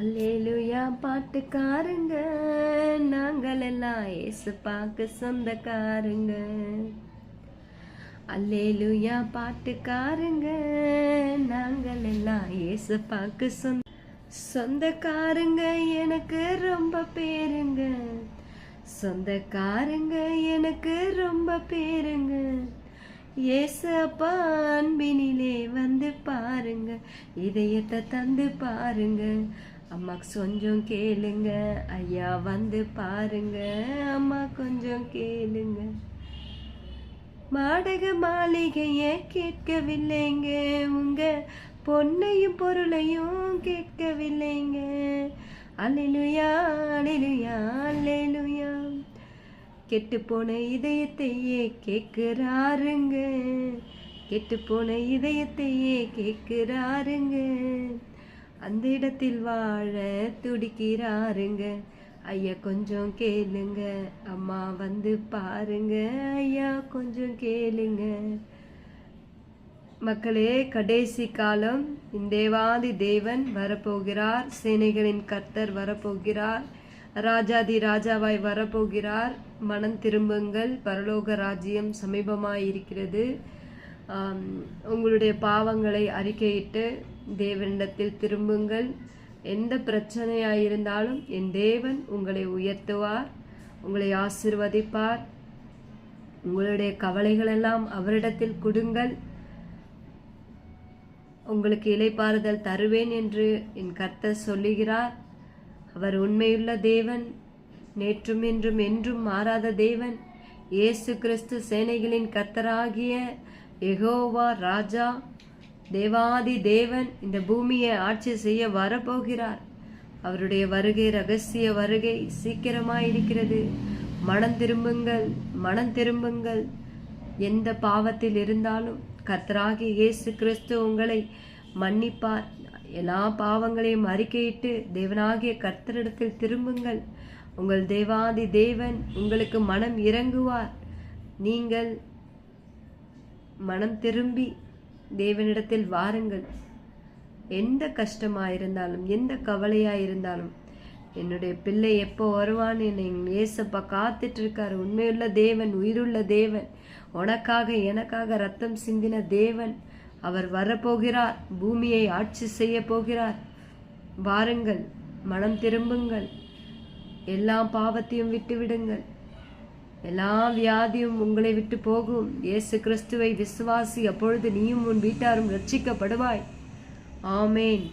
அல்லேலுயா பாட்டுக்காருங்க. நாங்கள் எல்லாம் ஏசு பார்க்க சொந்தக்காருங்க. அல்லேலுயா பாட்டுக்காருங்க. நாங்கள் எல்லாம் ஏசு பார்க்க சொந்த சொந்தக்காருங்க. எனக்கு ரொம்ப பேருங்க. சொந்தக்காருங்க எனக்கு ரொம்ப பேருங்க. ஏசப்பா அன்பினிலே வந்து பாருங்க. இதயத்தை தந்து பாருங்க. அம்மா கொஞ்சம் கேளுங்க. ஐயா வந்து பாருங்க. அம்மா கொஞ்சம் கேளுங்க. மாடக மாளிகையை கேட்கவில்லைங்க. உங்க பொன்னையும் பொருளையும் கேட்கவில்லைங்க. Hallelujah hallelujah hallelujah. கெட்டுப்போன இதயத்தையே கேட்குறாருங்க. கெட்டுப்போன இதயத்தையே கேட்குறாருங்க. அந்த இடத்தில் வாழ துடிக்கிறாருங்க. ஐயா கொஞ்சம் கேளுங்க. அம்மா வந்து பாருங்க. ஐயா கொஞ்சம் கேளுங்க. மக்களே கடைசி காலம். தேவாதி தேவன் வரப்போகிறார். சேனைகளின் கர்த்தர் வரப்போகிறார். ராஜாதி ராஜாவாய் வரப்போகிறார். மனம் திரும்புங்கள். பரலோக ராஜ்யம் சமீபமாய் இருக்கிறது உங்களுடைய பாவங்களை அறிக்கையிட்டு தேவனிடத்தில் திரும்புங்கள். எந்த பிரச்சனையாக இருந்தாலும் என் தேவன் உங்களை உயர்த்துவார் உங்களை ஆசிர்வதிப்பார். உங்களுடைய கவலைகளெல்லாம் அவரிடத்தில் கொடுங்கள். உங்களுக்கு இலைப்பாறுதல் தருவேன் என்று என் கர்த்தர் சொல்லுகிறார். அவர் உண்மையுள்ள தேவன் நேற்றும் என்றும் என்றும் மாறாத தேவன். இயேசு கிறிஸ்து சேனைகளின் கர்த்தராகிய எகோவா ராஜா தேவாதி தேவன் இந்த பூமியை ஆட்சி செய்ய வரப்போகிறார். அவருடைய வருகை ரகசிய வருகை சீக்கிரமாயிருக்கிறது. மனம் திரும்புங்கள் மனம் திரும்புங்கள். எந்த பாவத்தில் இருந்தாலும் கர்த்தராகி இயேசு கிறிஸ்து உங்களை மன்னிப்பார். எல்லா பாவங்களையும் அறிக்கையிட்டு தேவனாகிய கர்த்தரிடத்தில் திரும்புங்கள். உங்கள் தேவாதி தேவன் உங்களுக்கு மனம் இறங்குவார். நீங்கள் மனம் திரும்பி தேவனிடத்தில் வாருங்கள். எந்த கஷ்டமாக இருந்தாலும் எந்த கவலையாக இருந்தாலும் என்னுடைய பிள்ளை எப்போ வருவான்னு என்னை ஏசப்பா காத்துட்டு இருக்காரு உண்மையுள்ள தேவன் உயிருள்ள தேவன் உனக்காக எனக்காக ரத்தம் சிந்தின தேவன். அவர் வரப்போகிறார் பூமியை ஆட்சி செய்ய போகிறார். வாருங்கள் மனம் திரும்புங்கள். எல்லா பாவத்தையும் விட்டுவிடுங்கள். எல்லா வியாதியும் உங்களை விட்டு போகும். இயேசு கிறிஸ்துவை விசுவாசி அப்பொழுது நீயும் உன் வீட்டாரும் ரட்சிக்கப்படுவாய். ஆமேன்.